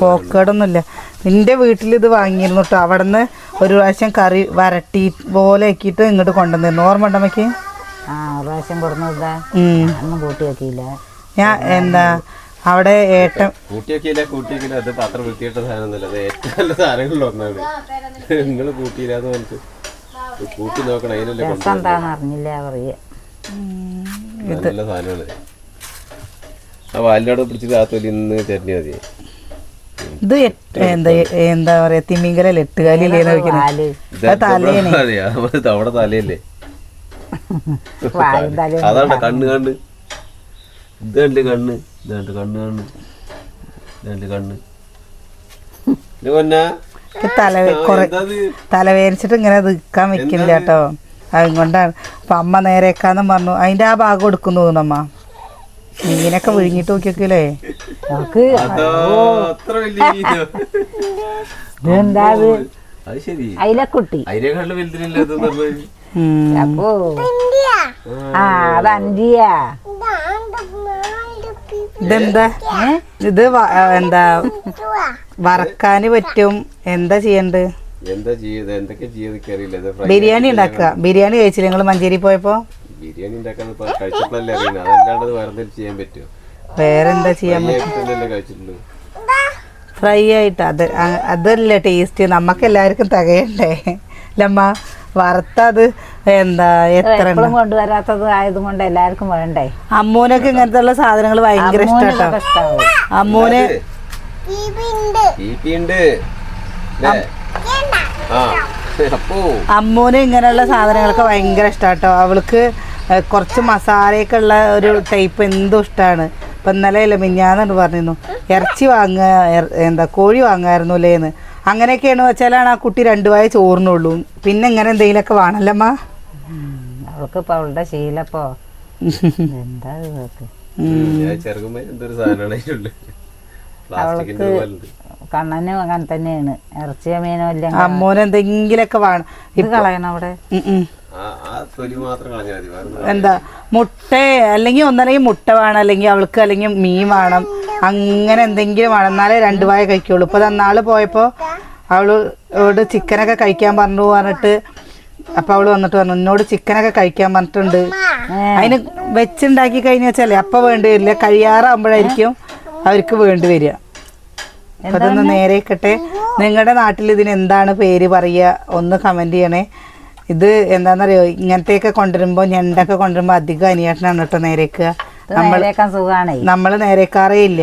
പോക്കേടൊന്നുമില്ല. നിന്റെ വീട്ടിൽ ഇത് വാങ്ങിയിരുന്നു കേട്ടോ അവിടെ നിന്ന് ഒരു പ്രാവശ്യം കറി വരട്ടി പോലെ ആക്കിയിട്ട് ഇങ്ങോട്ട് കൊണ്ടുവന്നിരുന്നു. ഓർമ്മ ഉണ്ടമ്മയ്ക്ക് പ്രാവശ്യം കൊടുന്നതാ കൂട്ടി വെക്കില്ല ഞാൻ എന്താ അവിടെ ഏട്ടൻ കൂട്ടിയൊക്കെയില്ല കൂട്ടിയൊക്കെയില്ല അത് പാത്രം വൃത്തിയിട്ട സാധനമൊന്നുമല്ല. അത് ഏറ്റവും നല്ല സാധനങ്ങളിൽ ഒന്നാണ്. നിങ്ങൾ പറഞ്ഞിട്ട് ഇത് കൂട്ടി നോക്കണം. അതിനല്ലേ അറിഞ്ഞില്ല നല്ല സാധനമാണ്. ആ വാലിനോട് പിടിച്ചിട്ട് ആ തൊലി ഇന്ന് ചരിഞ്ഞാൽ മതി. ഇത് എന്താ എന്താ പറയാ തിമിങ്കലല്ലേ നമ്മൾ അവിടെ തലയല്ലേ? അതാണ് കണ്ണ് കണ്ണ്. ഇത് കണ്ട് കണ്ണ്? ഇത് കണ്ട് കണ്ണ് കണ്ണ്. കണ്ട് കണ്ണ്. തല കുറെ ഇങ്ങനെ നിൽക്കാൻ വെക്കില്ല കേട്ടോ. അതുകൊണ്ടാണ്. അപ്പൊ അമ്മ നേരേക്കാന്നും പറഞ്ഞു. അതിന്റെ ആ ഭാഗം എടുക്കുന്നു തോന്നുന്നു അമ്മ. മീനൊക്കെ വിഴുങ്ങിട്ട് നോക്കിയൊക്കെ നമുക്ക്? ഇതെന്താ അപ്പോ. ആ അത് അഞ്ചിയാ ഇതെന്താ? ഇത് എന്താ? വറക്കാന് പറ്റും. എന്താ ചെയ്യണ്ട്? എന്താ ചെയ്യത് എന്തൊക്കെ ചെയ്ത് അറിയില്ല. ബിരിയാണി ഉണ്ടാക്കുക. ബിരിയാണി കഴിച്ചില്ല നിങ്ങൾ മഞ്ചേരി പോയപ്പോ? ബിരിയാണി ഉണ്ടാക്കാൻ ഇപ്പൊ കഴിച്ചപ്പോഴല്ലേ അറിയുന്നത് അതല്ലാണ്ട് അത് വേറെ എന്തെങ്കിലും ചെയ്യാൻ പറ്റുമോ വേറെന്താ ചെയ്യാൻ പറ്റും? കഴിച്ചിട്ടുള്ളൂ? ഫ്രൈ ആയിട്ട് അത് അതല്ലേ ടേസ്റ്റ്. നമുക്ക് എല്ലാവർക്കും തികയണ്ടേ? ലമ്മ വറുത്തത് എന്താ എത്ര കൊണ്ടുവരാത്തത് ആയതുകൊണ്ട് എല്ലാവർക്കും വേണ്ടേ? അമ്മൂനൊക്കെ ഇങ്ങനത്തെ ഉള്ള സാധനങ്ങൾ ഭയങ്കര ഇഷ്ടമാണ് അമ്മൂന് അമ്മൂന് ഇങ്ങനെയുള്ള സാധനങ്ങളൊക്കെ ഭയങ്കര ഇഷ്ടാട്ടോ. അവൾക്ക് കുറച്ച് മസാലയൊക്കെ ഉള്ള ഒരു ടൈപ്പ് എന്തും ഇഷ്ടമാണ് ഇപ്പം ഇന്നലെ ഇല്ല മിഞ്ഞാന്നു പറഞ്ഞിരുന്നു ഇറച്ചി വാങ്ങുക എന്താ കോഴി വാങ്ങായിരുന്നു അല്ലേന്ന് അങ്ങനെയൊക്കെയാണ് വെച്ചാലാണ് ആ കുട്ടി രണ്ടു വായ ചോറിനുള്ളൂ. പിന്നെ ഇങ്ങനെ എന്തെങ്കിലുമൊക്കെ വേണമല്ലമ്മ? അവൾക്ക് ഇപ്പൊ അവളുടെ ശീലപ്പോ. എന്താ പോലുണ്ട് കണ്ണനും അങ്ങനെ തന്നെയാണ്. ഇറച്ചിയ മീനോ ഇല്ല അമ്മൂന് വേണം. ഇത് കളയണം അവിടെ? എന്താ മുട്ട അല്ലെങ്കിൽ ഒന്നല്ലെങ്കിൽ മുട്ട വേണം അല്ലെങ്കിൽ അവൾക്ക് അല്ലെങ്കിൽ മീൻ വേണം അങ്ങനെ എന്തെങ്കിലും വേണം. എന്നാലേ രണ്ടു വായ കഴിക്കുള്ളൂ. ഇപ്പൊ നാൾ പോയപ്പോ അവൾ അവളോട് ചിക്കനൊക്കെ കഴിക്കാൻ പറഞ്ഞു പറഞ്ഞിട്ട് അപ്പൊ അവൾ വന്നിട്ട് പറഞ്ഞു എന്നോട് ചിക്കനൊക്കെ കഴിക്കാൻ പറഞ്ഞിട്ടുണ്ട്. അതിന് വെച്ചുണ്ടാക്കി കഴിഞ്ഞ വെച്ചാലേ അപ്പൊ വേണ്ടി വരില്ല. കഴിയാറാകുമ്പോഴായിരിക്കും അവർക്ക് വേണ്ടി വരിക. അപ്പൊ അതൊന്ന് നേരെ നിങ്ങളുടെ നാട്ടിൽ ഇതിന് എന്താണ് പേര് പറയുക? ഒന്ന് കമന്റ് ചെയ്യണേ. ഇത് എന്താണെന്നറിയോ ഇങ്ങനത്തെയൊക്കെ കൊണ്ടുവരുമ്പോൾ ഞണ്ടൊക്കെ കൊണ്ടുവരുമ്പോൾ അധികം അനിയേട്ടനാണ് കേട്ടോ നേരേക്കുക നമ്മൾ നമ്മൾ നേരേക്കാറേ ഇല്ല.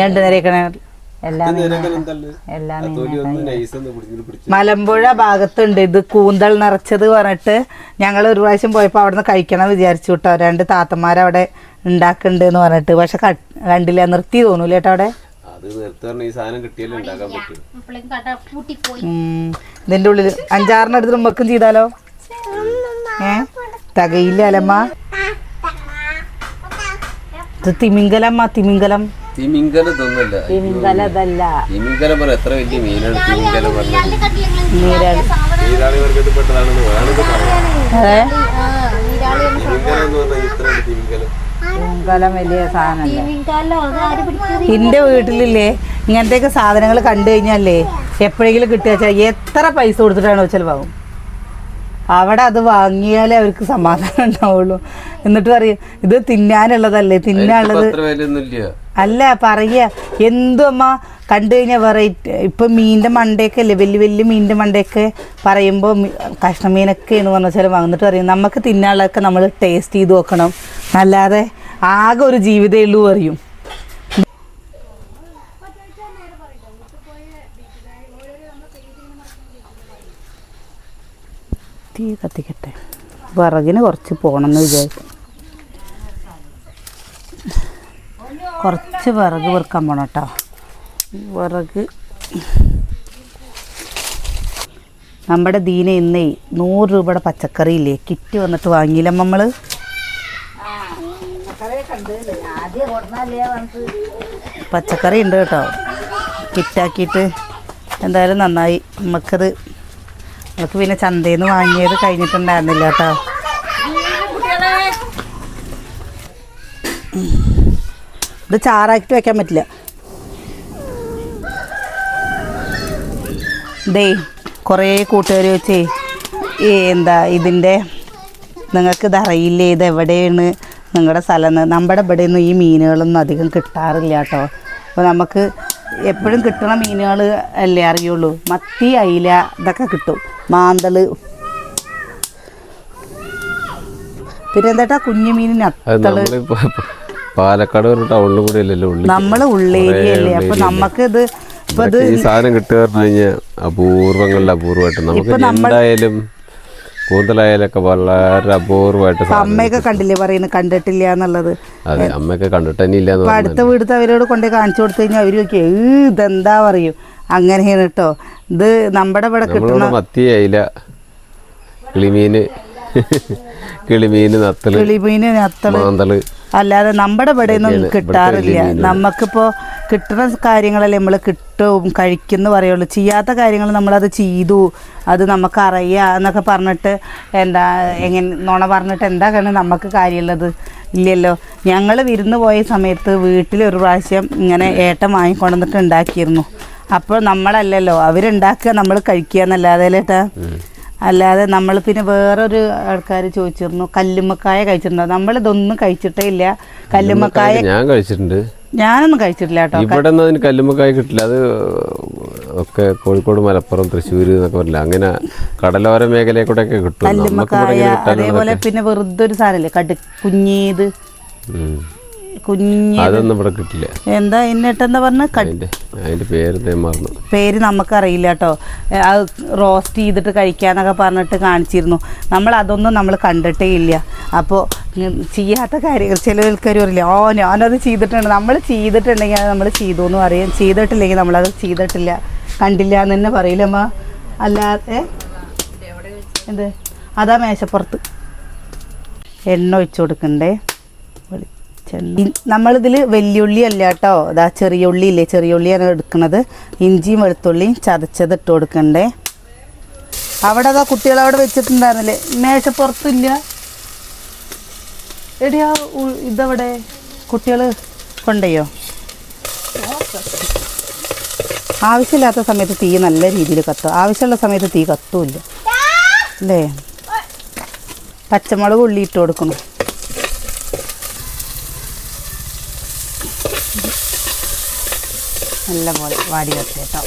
ഞണ്ട് നേരേക്കണ. മലമ്പുഴ ഭാഗത്തുണ്ട്. ഇത് കൂന്തൽ നിറച്ചത് പറഞ്ഞിട്ട് ഞങ്ങൾ ഒരു പ്രാവശ്യം പോയപ്പോൾ അവിടെ നിന്ന് കഴിക്കണം വിചാരിച്ചു കേട്ടോ. രണ്ട് താത്തമാരവിടെ ഉണ്ടാക്കുന്നുണ്ട് എന്ന് പറഞ്ഞിട്ട്. പക്ഷെ കണ്ടില്ല. നിർത്തി തോന്നൂലേട്ടോ അവിടെ. അത് നേരത്തെ പറഞ്ഞ ഈ സാധനം കിട്ടിയാലും ഉണ്ടാക്കാൻ പറ്റും. ഇതിന്റെ ഉള്ളിൽ അഞ്ചാറിന് അടുത്ത് നമ്മക്കും ചെയ്താലോ? ഏ? തകയില്ല അലമ്മ. ഇത് തിമിങ്കലമ്മ തിമിങ്കലം തിമിങ്കലം ഇതൊന്നുമല്ല. തിമിങ്കലം പറഞ്ഞ എത്ര വലിയ മീനാണ് തിമിങ്കലം പറഞ്ഞത്? നീരാളി നീരാളി വർഗത്തിൽ പെട്ടതാണെന്ന് വേണമെങ്കിൽ പറയാം. തിമിങ്കലം എന്ന് പറഞ്ഞാൽ ഇത്ര തിമിങ്കലം തിമിങ്കലം വലിയ സാധനല്ലേ എന്റെ വീട്ടിലില്ലേ? ഇങ്ങനത്തെയൊക്കെ സാധനങ്ങൾ കണ്ടു കഴിഞ്ഞാലേ എപ്പോഴെങ്കിലും കിട്ടുക വെച്ചാൽ എത്ര പൈസ കൊടുത്തിട്ടാണോ ചിലവാകും? അവിടെ അത് വാങ്ങിയാലേ അവർക്ക് സമാധാനം ഉണ്ടാവുള്ളൂ. എന്നിട്ട് പറയും ഇത് തിന്നാനുള്ളതല്ലേ തിന്നാനുള്ളത് അല്ല പറയുക എന്തു അമ്മ കണ്ടു കഴിഞ്ഞാൽ വെറൈറ്റി ഇപ്പം മീനിന്റെ മണ്ടയൊക്കെ അല്ലേ വലിയ വലിയ മീനിന്റെ മണ്ടയൊക്കെ പറയുമ്പോൾ കഷ്ണമീനൊക്കെ എന്ന് പറഞ്ഞ വെച്ചാൽ വന്നിട്ട് പറയും നമുക്ക് തിന്നാനുള്ളതൊക്കെ നമ്മൾ ടേസ്റ്റ് ചെയ്ത് നോക്കണം. അല്ലാതെ ആകെ ഒരു ജീവിതമേ ഉള്ളൂ അറിയും തീ കത്തിക്കട്ടെ. വിറകിന് കുറച്ച് പോകണമെന്ന് വിചാരിച്ചു. കുറച്ച് വിറക് വെറുക്കാൻ പോണം കേട്ടോ വിറക് നമ്മുടെ ദീന ഇന്നേ നൂറ് രൂപയുടെ പച്ചക്കറിയില്ലേ? കിറ്റ് വന്നിട്ട് വാങ്ങിയില്ല നമ്മൾ പച്ചക്കറി ഉണ്ട് കേട്ടോ. കിറ്റാക്കിയിട്ട് എന്തായാലും നന്നായി. നമുക്കത് നമുക്ക് പിന്നെ ചന്തയിൽ നിന്ന് വാങ്ങിയത് കഴിഞ്ഞിട്ടുണ്ടായിരുന്നില്ല കേട്ടോ. ഇത് ചാറാക്കി വെക്കാൻ പറ്റില്ല. ദേ കുറേ കൂട്ടുകാർ വെച്ചേ എന്താ ഇതിന്റെ നിങ്ങൾക്ക് ഇത് അറിയില്ലേ? ഇത് എവിടെയാണ്? നിങ്ങളുടെ സ്ഥലം നമ്മുടെ ഇവിടെ ഒന്നും ഈ മീനുകളൊന്നും അധികം കിട്ടാറില്ല കേട്ടോ അപ്പോൾ നമുക്ക് എപ്പോഴും കിട്ടുന്ന മീനുകൾ അല്ലേ അറിയുള്ളൂ. മത്തി അയില ഇതൊക്കെ കിട്ടും. മാന്തൾ പിന്നെ എന്താട്ടാ കുഞ്ഞു മീനിന് അത്തൾ? പാലക്കാട് ഒരു ടൗണിൽ കൂടെ അല്ലല്ലോ ഉള്ളി നമ്മൾ ഉള്ളേരിയല്ലേ അപ്പോൾ നമുക്ക് ഇത് ഇപ്പോൾ ഇത് ഈ സാധനം കിട്ടുക പറഞ്ഞു കഴിഞ്ഞാൽ അപൂർവങ്ങളിൽ അപൂർവമായിട്ട്. നമുക്ക് എന്തായാലും കൂന്തലായാലും ഒക്കെ വളരെ അപൂർവമായിട്ട് അമ്മയൊക്കെ കണ്ടില്ലേ പറയുന്നത്? കണ്ടിട്ടില്ല എന്നുള്ളത്. അതെ അമ്മയൊക്കെ കണ്ടിട്ട് തന്നെ ഇല്ല അടുത്ത വീടത്തെ അവരോട് കൊണ്ടേ കാണിച്ചു കൊടുത്തു കഴിഞ്ഞാൽ അവർ ചോദിക്കും "ഏ, ഇതെന്താ പറയും? അങ്ങനെയാണ് കേട്ടോ ഇത് നമ്മുടെ ഇവിടെ കിട്ടുന്ന മത്തിയായില്ല. മത്തി അയില കിളിമീന്. കിളിമീന് നത്തൽ. കിളിമീന് നത്തൽ. അല്ലാതെ നമ്മുടെ ഇവിടെ ഒന്നും കിട്ടാറില്ല. നമുക്കിപ്പോൾ കിട്ടുന്ന കാര്യങ്ങളല്ലേ നമ്മൾ കിട്ടും കഴിക്കുന്നു പറയുള്ളൂ. ചെയ്യാത്ത കാര്യങ്ങൾ നമ്മളത് ചെയ്തു അത് നമുക്കറിയാം എന്നൊക്കെ പറഞ്ഞിട്ട് എന്താ എങ്ങനെ നുണ പറഞ്ഞിട്ട് എന്താ കാരണം നമുക്ക് കാര്യമുള്ളത്? ഇല്ലല്ലോ. ഞങ്ങൾ വിരുന്ന് പോയ സമയത്ത് വീട്ടിൽ ഒരു പ്രാവശ്യം ഇങ്ങനെ ഏട്ടം വാങ്ങിക്കൊണ്ടുവന്നിട്ട് ഉണ്ടാക്കിയിരുന്നു. അപ്പോൾ നമ്മളല്ലല്ലോ അവരുണ്ടാക്കുക നമ്മൾ കഴിക്കുക എന്നല്ലാതെ ഏട്ടാ? അല്ലാതെ നമ്മൾ പിന്നെ വേറൊരു ആൾക്കാർ ചോദിച്ചിരുന്നു കല്ലുമ്മക്കായ കഴിച്ചിട്ടുണ്ടോ? നമ്മളിതൊന്നും കഴിച്ചിട്ടേ ഇല്ല. കല്ലുമ്മക്കായ ഞാൻ കഴിച്ചിട്ടുണ്ട്. ഞാനൊന്നും കഴിച്ചിട്ടില്ല കേട്ടോ. ഇവിടെ നിന്ന് അതിന് കല്ലുമ്മക്കായ കിട്ടില്ല. അത് ഒക്കെ കോഴിക്കോട് മലപ്പുറം തൃശ്ശൂർ എന്നൊക്കെ പറയില്ല അങ്ങനെ കടലോര മേഖലയെ കൂടെ ഒക്കെ കിട്ടും കല്ലുമ്മക്കായ അതേപോലെ പിന്നെ വെറുതെ ഒരു സാധനല്ലേ കടു കുഞ്ഞീത്. കുഞ്ഞി അതൊന്നും ഇവിടെ കിട്ടില്ല. എന്താ എന്നിട്ടെന്താ പറഞ്ഞ? അതിന്റെ പേര് മറന്നു. പേര് നമുക്കറിയില്ല കേട്ടോ. അത് റോസ്റ്റ് ചെയ്തിട്ട് കഴിക്കാന്നൊക്കെ പറഞ്ഞിട്ട് കാണിച്ചിരുന്നു. നമ്മൾ അതൊന്നും നമ്മൾ കണ്ടിട്ടേ ഇല്ല. അപ്പോൾ ചെയ്യാത്ത കാര്യങ്ങൾ ചില ആൾക്കാർ പറയില്ല ഓ ഞാനത് ചെയ്തിട്ടുണ്ട്. നമ്മൾ ചെയ്തിട്ടുണ്ടെങ്കിൽ അത് നമ്മൾ ചെയ്തു എന്ന് പറയും. ചെയ്തിട്ടില്ലെങ്കിൽ നമ്മളത് ചെയ്തിട്ടില്ല. കണ്ടില്ല എന്ന് തന്നെ പറയില്ലമ്മ അല്ലാതെ എന്ത്? അതാ മേശപ്പുറത്ത്. എണ്ണ ഒഴിച്ചു കൊടുക്കണ്ടേ? നമ്മളിതിൽ വലിയുള്ളി അല്ല കേട്ടോ ഇതാ ചെറിയ ഉള്ളി ഇല്ലേ ചെറിയ ഉള്ളിയാണ് എടുക്കുന്നത് ഇഞ്ചിയും വെളുത്തുള്ളിയും ചതച്ചത് ഇട്ട് കൊടുക്കണ്ടേ. അവിടെ അതാ കുട്ടികൾ അവിടെ വെച്ചിട്ടുണ്ടായിരുന്നില്ലേ? മേശപ്പുറത്തില്ല എടിയാ ഇതവിടെ? കുട്ടികൾ കൊണ്ടയോ? ആവശ്യമില്ലാത്ത സമയത്ത് തീ നല്ല രീതിയിൽ കത്തും. ആവശ്യമുള്ള സമയത്ത് തീ കത്തുമില്ല അല്ലേ? പച്ചമുളക് ഉള്ളി ഇട്ട് കൊടുക്കണം. നല്ല പോലെ വാടി വരട്ടെ കേട്ടോ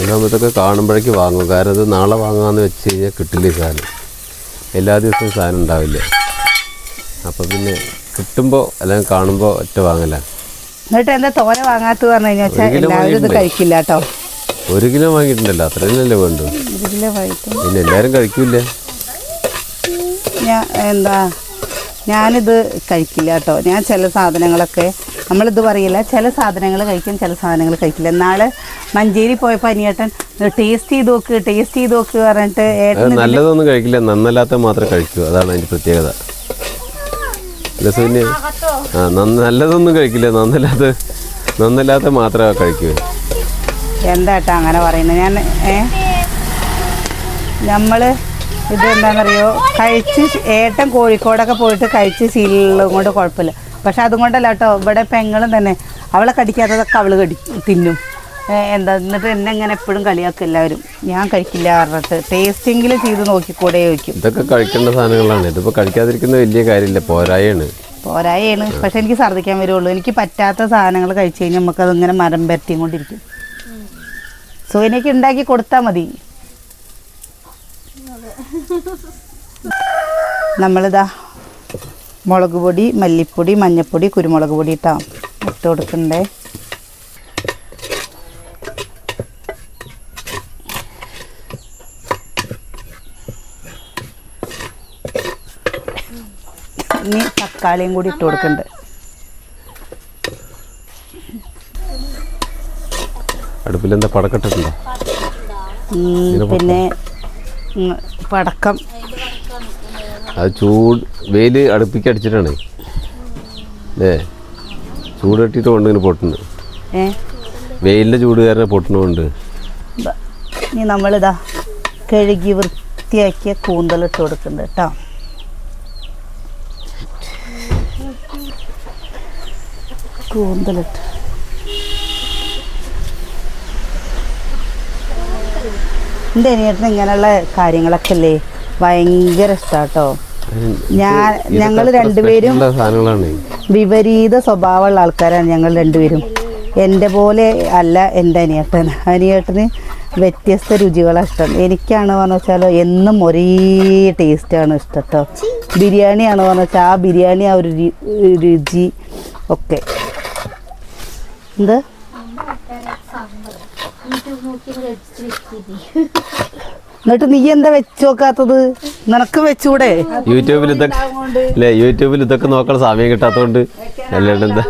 ഒന്നാമത്തൊക്കെ കാണുമ്പോഴേക്ക് വാങ്ങും. കാരണം അത് നാളെ വാങ്ങാന്ന് വെച്ച് കഴിഞ്ഞാൽ കിട്ടില്ല സാധനം. എല്ലാ ദിവസവും സാധനം ഉണ്ടാവില്ല. അപ്പോൾ പിന്നെ കിട്ടുമ്പോൾ അല്ലെങ്കിൽ കാണുമ്പോൾ ഒറ്റ വാങ്ങല. എന്നിട്ട് എന്താ തോര വാങ്ങാത്ത പറഞ്ഞു കഴിഞ്ഞാൽ ഒരു കിലോ എല്ലാവരും ഇത്? കഴിക്കില്ല കേട്ടോ. ഒരു കിലോ വാങ്ങിയിട്ടുണ്ടല്ലോ. അത്രയല്ലേ വേണ്ടു. പിന്നെ എല്ലാവരും കഴിക്കൂലേ ഞാൻ എന്താ? ഞാനിത് കഴിക്കില്ല കേട്ടോ. ഞാൻ ചില സാധനങ്ങളൊക്കെ നമ്മളിത് പറയില്ല ചില സാധനങ്ങൾ കഴിക്കും ചില സാധനങ്ങൾ കഴിക്കില്ല. നാളെ മഞ്ചേരി പോയപ്പോൾ അനിയേട്ടൻ ടേസ്റ്റ് ചെയ്ത് നോക്ക് ടേസ്റ്റ് ചെയ്ത് നോക്ക് പറഞ്ഞിട്ട് ഏട്ടൻ നല്ലതൊന്നും കഴിക്കില്ല നന്നല്ലാത്ത മാത്രമേ കഴിക്കൂ. അതാണ് അതിന്റെ പ്രത്യേകത. ആ നല്ലതൊന്നും കഴിക്കില്ല നന്നല്ലാത്ത നന്നല്ലാത്ത മാത്രമേ കഴിക്കൂ. എന്താട്ടാ അങ്ങനെ പറയുന്നത് ഞാൻ ഏ? നമ്മൾ ഇത് എന്താണെന്നറിയോ കഴിച്ച് ഏട്ടൻ കോഴിക്കോടൊക്കെ പോയിട്ട് കഴിച്ച് ശീലം കൊണ്ട് കുഴപ്പമില്ല. പക്ഷെ അതുകൊണ്ടല്ല കേട്ടോ. ഇവിടെ പെങ്ങളും തന്നെ. അവളെ കടിക്കാത്തതൊക്കെ അവൾ കടി തിന്നും. എന്താ എന്നിട്ട് എന്നെ ഇങ്ങനെ എപ്പോഴും കളിയാക്കും എല്ലാവരും. ഞാൻ കഴിക്കില്ല പറഞ്ഞിട്ട് ടേസ്റ്റെങ്കിലും ചെയ്ത് നോക്കിക്കൂടെ ചോദിക്കും. ഇതൊക്കെ കഴിക്കേണ്ട സാധനങ്ങളാണ്. ഇതിപ്പോൾ കഴിക്കാതിരിക്കുന്ന വലിയ കാര്യമില്ല. പോരായാണ്. പോരായാണ്. പക്ഷെ എനിക്ക് ഛർദ്ദിക്കാൻ വരുള്ളൂ. എനിക്ക് പറ്റാത്ത സാധനങ്ങൾ കഴിച്ചു കഴിഞ്ഞാൽ നമുക്കത് ഇങ്ങനെ മരം പരത്തിയും കൊണ്ടിരിക്കും. എനിക്ക് ഉണ്ടാക്കി കൊടുത്താൽ മതി. നമ്മളിതാ മുളക് പൊടി മല്ലിപ്പൊടി മഞ്ഞൾപ്പൊടി കുരുമുളക് പൊടി ഇട്ടാ ഇട്ട് കൊടുക്കണ്ടേ. ഇനി തക്കാളിയും കൂടി ഇട്ട് കൊടുക്കണ്ട്. അടുപ്പിലെന്താ എന്താ ഉം, പിന്നെ പടക്കം. അത് ചൂട് വെയിൽ അടുപ്പിക്ക് അടിച്ചിട്ടാണ്. ഏ ചൂട് കെട്ടിയിട്ട് കൊണ്ട് ഇങ്ങനെ പൊട്ടുന്നു വെയിലിന്റെ വെയിലിന്റെ ചൂട് കാരണം പൊട്ടണമുണ്ട് ഇനി നമ്മളിതാ കഴുകി വൃത്തിയാക്കിയ കൂന്തലിട്ട് കൊടുക്കുന്നുണ്ട് കേട്ടോ. കൂന്തലിട്ട് എന്റെ അനിയേട്ടന് ഇങ്ങനെയുള്ള കാര്യങ്ങളൊക്കെ അല്ലേ ഭയങ്കര ഇഷ്ടാട്ടോ. ഞാൻ ഞങ്ങൾ രണ്ടുപേരും വിപരീത സ്വഭാവമുള്ള ആൾക്കാരാണ് ഞങ്ങൾ രണ്ടുപേരും. എന്റെ പോലെ അല്ല എന്റെ അനിയേട്ടൻ. അനിയേട്ടന് വ്യത്യസ്ത രുചികളാണ് ഇഷ്ടം. എനിക്കാണ് പറഞ്ഞു വെച്ചാൽ എന്നും ഒരേ ടേസ്റ്റാണ് ഇഷ്ടം കേട്ടോ ബിരിയാണിയാണ് പറഞ്ഞു വെച്ചാൽ ആ ബിരിയാണി ആ ഒരു രുചി ഒക്കെ. എന്ത്? എന്നിട്ട് നീ എന്താ വെച്ച് നോക്കാത്തത്? നിനക്ക് വെച്ചൂടെ? യൂട്യൂബിൽ ഇതൊക്കെ അല്ലേ യൂട്യൂബിൽ ഇതൊക്കെ നോക്കാൻ സമയം കിട്ടാത്തതുകൊണ്ട് അല്ലാണ്ട് എന്താ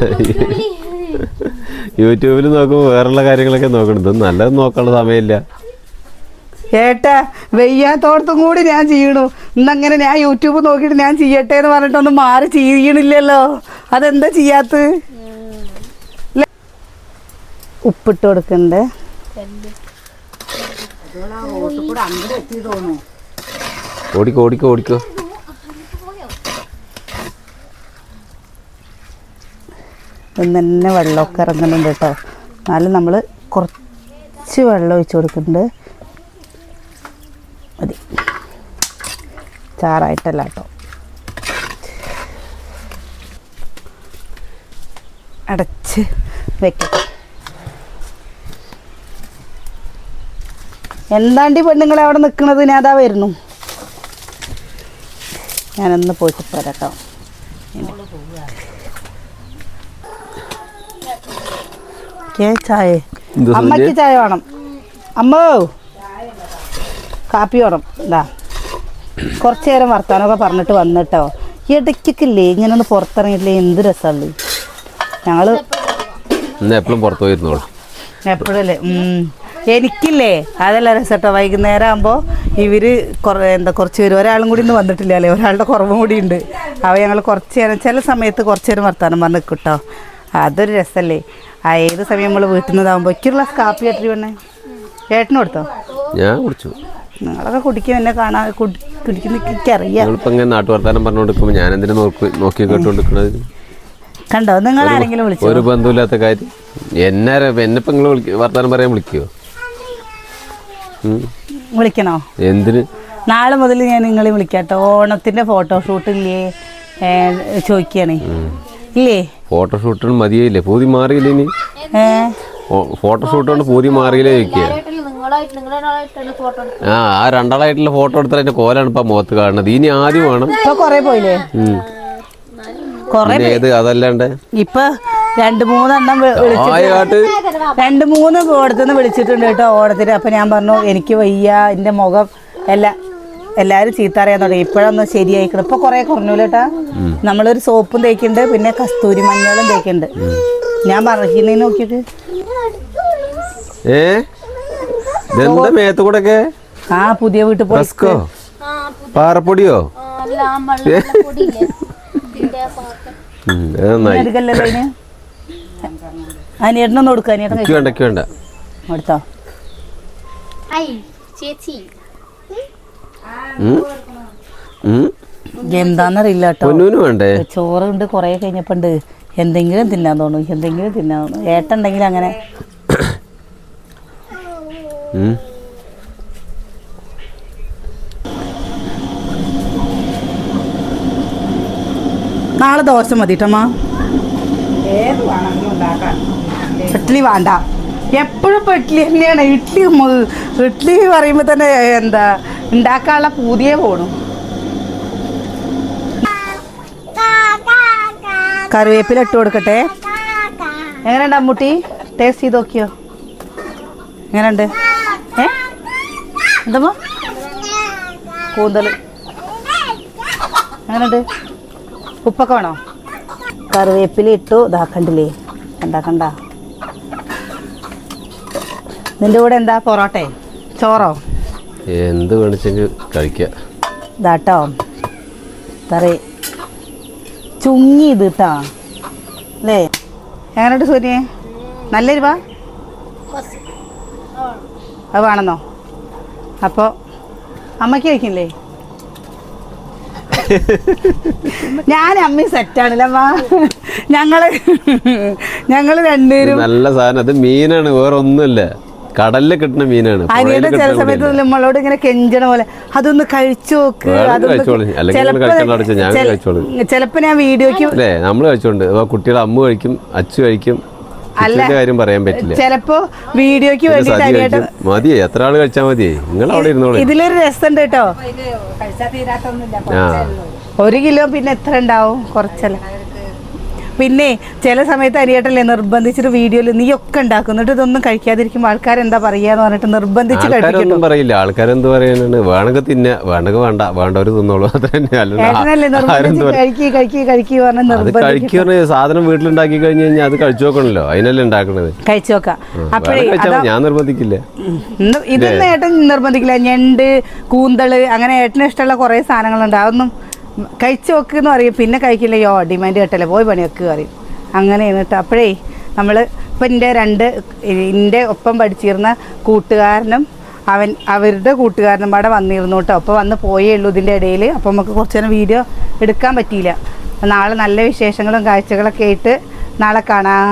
യൂട്യൂബിൽ നോക്കുമ്പോൾ വേറെയുള്ള കാര്യങ്ങളൊക്കെ നോക്കണത് നല്ല നല്ലത് നോക്കാനുള്ള സമയമില്ല. ഏട്ടാ വെയ്യാത്തോടത്തും കൂടി ഞാൻ ചെയ്യണു. ഇന്നങ്ങനെ ഞാൻ യൂട്യൂബ് നോക്കിയിട്ട് ഞാൻ ചെയ്യട്ടെ എന്ന് പറഞ്ഞിട്ടൊന്നും മാറി ചെയ്യണില്ലല്ലോ. അതെന്താ ചെയ്യാത്ത ഉപ്പിട്ട് കൊടുക്കണ്ടേ? ഓടിക്കോ ഓടിക്കോ ഓടിക്കോ. ഇന്ന് തന്നെ വെള്ളമൊക്കെ ഇറങ്ങുന്നുണ്ട് കേട്ടോ. എന്നാലും നമ്മൾ കുറച്ച് വെള്ളം ഒഴിച്ചു കൊടുക്കുന്നുണ്ട്. മതി. ചാറായിട്ടല്ല കേട്ടോ. അടച്ച് വെക്കട്ടെ. എന്താണ്ടി പെണ്ണുങ്ങളെ അവിടെ നിൽക്കുന്നത് ഞാൻ അതാ വരുന്നു. ഞാനൊന്ന് പോയിട്ട് പോരാട്ടോ അമ്മയ്ക്ക് ചായ? അമ്മയ്ക്ക് ചായ വേണം. അമ്മോ? കാപ്പി വേണം. എന്താ കുറച്ച് നേരം വർത്താനമൊക്കെ പറഞ്ഞിട്ട് വന്നിട്ടോ. ഇടയ്ക്കില്ലേ ഇങ്ങനെ ഒന്ന് പുറത്തിറങ്ങിയിട്ടില്ലേ? എന്ത് രസമുള്ളു. ഞങ്ങൾ എപ്പോഴും പുറത്തു പോയിരുന്നോളൂ. എപ്പോഴല്ലേ എനിക്കില്ലേ? അതല്ല രസട്ടോ വൈകുന്നേരം ആകുമ്പോൾ ഇവർ കുറേ എന്താ കുറച്ച് പേര് ഒരാളും കൂടി ഇന്ന് വന്നിട്ടില്ല അല്ലേ? ഒരാളുടെ കുറവും കൂടി ഉണ്ട്. അവ ഞങ്ങൾ കുറച്ച് നേരം ചില സമയത്ത് കുറച്ച് നേരം വർത്താനം പറഞ്ഞ് നിൽക്കും കേട്ടോ അതൊരു രസമല്ലേ ആ ഏത് സമയം നമ്മൾ വീട്ടിൽ നിന്നാകുമ്പോൾ ഒരു ഗ്ലാസ് കാപ്പി കേട്ടി വേണേ ഏട്ടനും കൊടുത്തോ? ഞാൻ കുടിച്ചു. നിങ്ങളൊക്കെ കുടിക്കും എന്നെ കാണാൻ കുടി കുടിക്കുന്ന എനിക്കറിയാം. ഞങ്ങളിപ്പോൾ ഇങ്ങനെ നാട്ടു വർത്താനം പറഞ്ഞുകൊണ്ടിരിക്കുമ്പോൾ ഞാൻ എന്തിനു നോക്കി കണ്ടോ? നിങ്ങൾ ആരെങ്കിലും വിളിച്ചോ? ഒരു ബന്ധമില്ലാത്ത കാര്യം. എന്നെ നിങ്ങൾ വിളിക്ക വർത്താനം പറയാൻ വിളിക്കുമോ വിളിക്കണോ? എന്തിന്? നാളെ മുതൽ ഞാൻ നിങ്ങളെ വിളിക്കാട്ടോ. ഫോട്ടോ ഫോട്ടോഷൂട്ട് ഇല്ലേ? ചോദിക്കണേ. ഇല്ലേ? ഫോട്ടോഷൂട്ടിന് മതിയായില്ലേ? പൂതി മാറിയില്ലേ ഇനി? ഏ? പൂതി മാറിയില്ലേ ചോദിക്കുക ആ ആ രണ്ടാളായിട്ടുള്ള ഫോട്ടോ എടുത്താൽ അതിന്റെ കോലാണ് ഇപ്പൊ മുഖത്ത് കാണുന്നത്. ഇനി ആദ്യം വേണം. ഇപ്പൊ കൊറേ പോയില്ലേ? ഉം. കൊറേ ഏത്? അതല്ലാണ്ട്? ഇപ്പൊ രണ്ട് മൂന്നെണ്ണം വിളിച്ചിട്ട് രണ്ട് മൂന്ന് ഓടത്തുനിന്ന് വിളിച്ചിട്ടുണ്ട് കേട്ടോ ഓടത്തിന് അപ്പൊ ഞാൻ പറഞ്ഞു എനിക്ക് വയ്യ എന്റെ മുഖം എല്ലാം എല്ലാരും ചീത്ത അറിയാൻ തുടങ്ങി. ഇപ്പോഴൊന്നും ശരിയായിക്കണം. ഇപ്പൊ കൊറേ കുറഞ്ഞൂല കേട്ടാ നമ്മളൊരു സോപ്പും തേക്കുന്നുണ്ട് പിന്നെ കസ്തൂരി മഞ്ഞളും തേക്കുന്നുണ്ട് ഞാൻ പറഞ്ഞു നോക്കിയിട്ട്? ഏ? ഇതെന്താ മേത്ത് കൂടെ ആ പുതിയ വീട്ടിൽ പോയി പാറപ്പൊടിയോ? എടുക്കല്ലോ അതിന് അനിയേട്ടനൊന്നും കൊടുക്കുക അനിയേട്ടൻ വേണ്ട എടുത്തോ. ചേച്ചി. എന്താന്നറിയില്ല കേട്ടോ. വേണ്ടേ? ചോറ് ഉണ്ട് കുറേ കഴിഞ്ഞപ്പോണ്ട്. എന്തെങ്കിലും തിന്നാൻ തോന്നും എന്തെങ്കിലും തിന്നാൻ തോന്നും. ഏട്ടുണ്ടെങ്കിൽ അങ്ങനെ. നാളെ ദോശ മതി ഉണ്ടാക്കാം ഇഡ്ഡലി വേണ്ട. എപ്പോഴും ഇപ്പോൾ ഇഡ്ഡലി തന്നെയാണ്. ഇഡ്ഡലി ഇഡ്ഡലി പറയുമ്പോൾ തന്നെ എന്താ ഉണ്ടാക്കാനുള്ള പൂതിയെ പോണു. കറിവേപ്പില ഇട്ട് കൊടുക്കട്ടെ. എങ്ങനെയുണ്ട് അമ്മൂട്ടി? ടേസ്റ്റ് ചെയ്ത് നോക്കിയോ? എങ്ങനെയുണ്ട്? ഏ? എന്തമ്മോ? കൂന്തൽ എങ്ങനെയുണ്ട്? ഉപ്പൊക്കെ വേണോ? കറിവേപ്പില ഇട്ടു. ഇതാക്കണ്ടില്ലേ കണ്ട കണ്ട. നിന്റെ കൂടെ എന്താ പൊറോട്ടെ? ചോറോ? എന്ത് വേണിച്ചെങ്കിൽ കഴിക്കാം. ഇതാട്ടോ കറി ചുങ്ങി ഇത് കേട്ടാ അല്ലേ എങ്ങനെയുണ്ട് സൂര്യ? നല്ല വാ? അത് വേണമെന്നോ അപ്പോൾ അമ്മയ്ക്ക് കഴിക്കില്ലേ? ഞാൻ അമ്മി സെറ്റ് അമ്മ? ഞങ്ങൾ ഞങ്ങൾ രണ്ടുപേരും നല്ല സാധനം. അത് മീനാണ് വേറെ ഒന്നുമില്ല. കടലിൽ കിട്ടുന്ന മീനാണ്. അനിയുടെ ചില സമയത്ത് നമ്മളോട് ഇങ്ങനെ കെഞ്ചണ പോലെ അതൊന്ന് കഴിച്ചു നോക്ക് ചിലപ്പോ- ഞാൻ വീഡിയോക്ക് നമ്മൾ കഴിച്ചോണ്ട്. അപ്പൊ കുട്ടികളെ അമ്മ കഴിക്കും അച്ചു കഴിക്കും കാര്യം പറയാൻ പറ്റില്ല. ചിലപ്പോ വീഡിയോക്ക് വേണ്ടി വേണ്ടിട്ട് മതി മതിയേ എത്ര ആൾ കഴിച്ചാ മതി? നിങ്ങൾ അവിടെ ഇരുന്നോളൂ. ഇതിലൊരു രസമുണ്ട് കേട്ടോ. ഒരു കിലോ പിന്നെ എത്ര ഉണ്ടാവും? കുറച്ചല്ല. പിന്നെ ചില സമയത്ത് അരിയേട്ടല്ലേ നിർബന്ധിച്ചിട്ട് വീഡിയോയിൽ നീ ഒക്കെ ഉണ്ടാക്കും. എന്നിട്ട് ഇതൊന്നും കഴിക്കാതിരിക്കുമ്പോൾ ആൾക്കാരെന്താ പറയാന്ന് പറഞ്ഞിട്ട് നിർബന്ധിച്ച് കഴിക്കും പറയില്ല. ആൾക്കാരെന്ത് പറയാനാണ് വേണമെങ്കിൽ തിന്ന വേണമെങ്കിൽ വേണ്ട. വേണ്ടവര് തിന്നോളൂ. അത് തന്നെ. ഏട്ടനല്ലേ അല്ലാണ്ട് ആരെന്ത് നിർബന്ധിച്ച് പറയും? കഴിക്കി കഴിക്കി കഴിക്കി പറഞ്ഞ് അത് നിർബന്ധിക്കും. സാധനം വീട്ടിലുണ്ടാക്കി കഴിഞ്ഞു കഴിഞ്ഞാൽ അത് കഴിച്ചു നോക്കണല്ലോ. അതിനല്ലേ ഉണ്ടാക്കണത്. കഴിച്ചു നോക്കാം. അപ്പോഴേ. ഞാൻ നിർബന്ധിക്കില്ല. ഇതൊന്നും ഏട്ടൻ നിർബന്ധിക്കില്ല. ഞണ്ട് കൂന്തൾ അങ്ങനെ ഏട്ടന് ഇഷ്ടമുള്ള കുറേ സാധനങ്ങളുണ്ട്. അതൊന്നും കഴിച്ചു നോക്കെന്ന് പറയും. പിന്നെ കഴിക്കില്ലയോ ഡിമാൻഡ് കേട്ടല്ലേ. പോയി പണി വെക്കുക പറയും. അങ്ങനെയാണ് കേട്ടോ അപ്പോഴേ നമ്മൾ ഇപ്പം എന്റെ രണ്ട് എന്റെ ഒപ്പം പഠിച്ചിരുന്ന കൂട്ടുകാരനും അവൻ അവരുടെ കൂട്ടുകാരനും പാടെ വന്നിരുന്നു കേട്ടോ അപ്പോൾ വന്ന് പോയേ ഉള്ളൂ ഇതിന്റെ ഇടയിൽ അപ്പോൾ നമുക്ക് കുറച്ച് നേരം വീഡിയോ എടുക്കാൻ പറ്റിയില്ല. നാളെ നല്ല വിശേഷങ്ങളും കാഴ്ചകളൊക്കെ ആയിട്ട് നാളെ കാണാം.